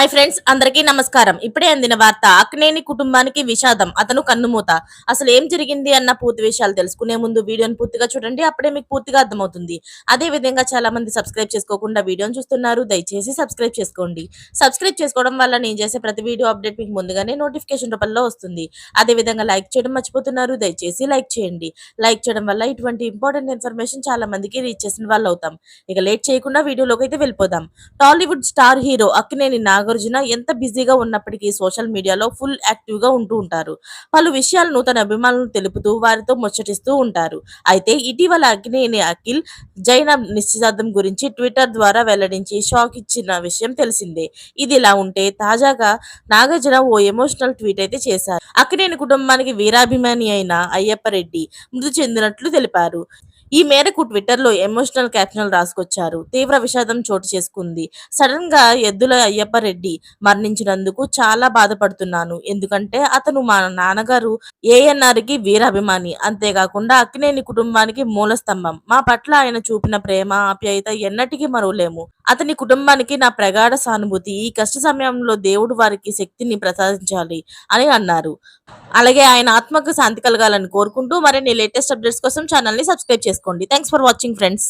Hi friends అందరికీ నమస్కారం. ఇప్పుడే అందిన వార్త అక్నేని కుటుంబానికి విషాదం అతను కన్నుమూత. అసలు ఏం జరిగింది అన్న పూర్తి విషయాలు తెలుసుకునే ముందు వీడియోని పూర్తిగా చూడండి అప్పుడే మీకు పూర్తిగా అర్థమవుతుంది. అదే విధంగా చాలా మంది సబ్స్క్రైబ్ చేసుకోకుండా వీడియోని చూస్తున్నారు దయచేసి సబ్స్క్రైబ్ చేసుకోండి. సబ్స్క్రైబ్ చేసుకోవడం వల్ల నేను చేసే ప్రతి వీడియో అప్డేట్ మీకు ముందుగానే నోటిఫికేషన్ రూపంలో వస్తుంది. అదే విధంగా లైక్ చేయడం మర్చిపోతున్నారు దయచేసి లైక్ చేయండి. లైక్ చేయడం వల్ల ఇటువంటి ఇంపార్టెంట్ ఇన్ఫర్మేషన్ చాలా మందికి రీచ్ చేసిన వాళ్ళు అవుతాం ఇక లేట్ చేయకుండా వీడియోలోకి అయితే వెళ్ళిపోదాం. Tollywood star hero Akkineni Naga Nagarjuna ఎంత బిజీగా ఉన్నప్పటికీ సోషల్ మీడియాలో ఫుల్ యాక్టివ్గా ఉంటూ ఉంటారు. పలు విషయాలను తన అభిమానులను తెలుపుతూ వారితో ముచ్చటిస్తూ ఉంటారు. అయితే ఇటీవల అగ్నేని అఖిల్ జైన నిశ్చితార్థం గురించి ట్విట్టర్ ద్వారా వెల్లడించి షాక్ ఇచ్చిన విషయం తెలిసిందే. ఇది ఇలా ఉంటే తాజాగా నాగార్జున ఓ ఎమోషనల్ ట్వీట్ అయితే చేశారు. అక్కినేని కుటుంబానికి వీరాభిమాని అయిన అయ్యప్ప రెడ్డి మృతి చెందినట్లు తెలిపారు. ఈ మేరకు ట్విట్టర్లో ఎమోషనల్ క్యాప్షన్లు రాసుకొచ్చారు. తీవ్ర విషాదం చోటు చేసుకుంది. సడన్గా ఎద్దుల అయ్యప్ప రెడ్డి మరణించినందుకు చాలా బాధపడుతున్నాను. ఎందుకంటే అతను మా నాన్నగారు ఏఎన్ఆర్కి వీరాభిమాని. అంతేకాకుండా అక్కినేని కుటుంబానికి మూల స్తంభం మా పట్ల ఆయన చూపిన ప్రేమ ఆప్యాయత ఎన్నటికీ మరువలేము. అతని కుటుంబానికి నా ప్రగాఢ సానుభూతి. ఈ కష్ట సమయంలో దేవుడు వారికి శక్తిని ప్రసాదించాలి అని అన్నారు. అలాగే ఆయన ఆత్మకు శాంతి కలగాలని కోరుకుంటూ మరిన్ని లేటెస్ట్ అప్డేట్స్ కోసం ఛానల్ని సబ్స్క్రైబ్ చేసుకోండి. Thanks for watching friends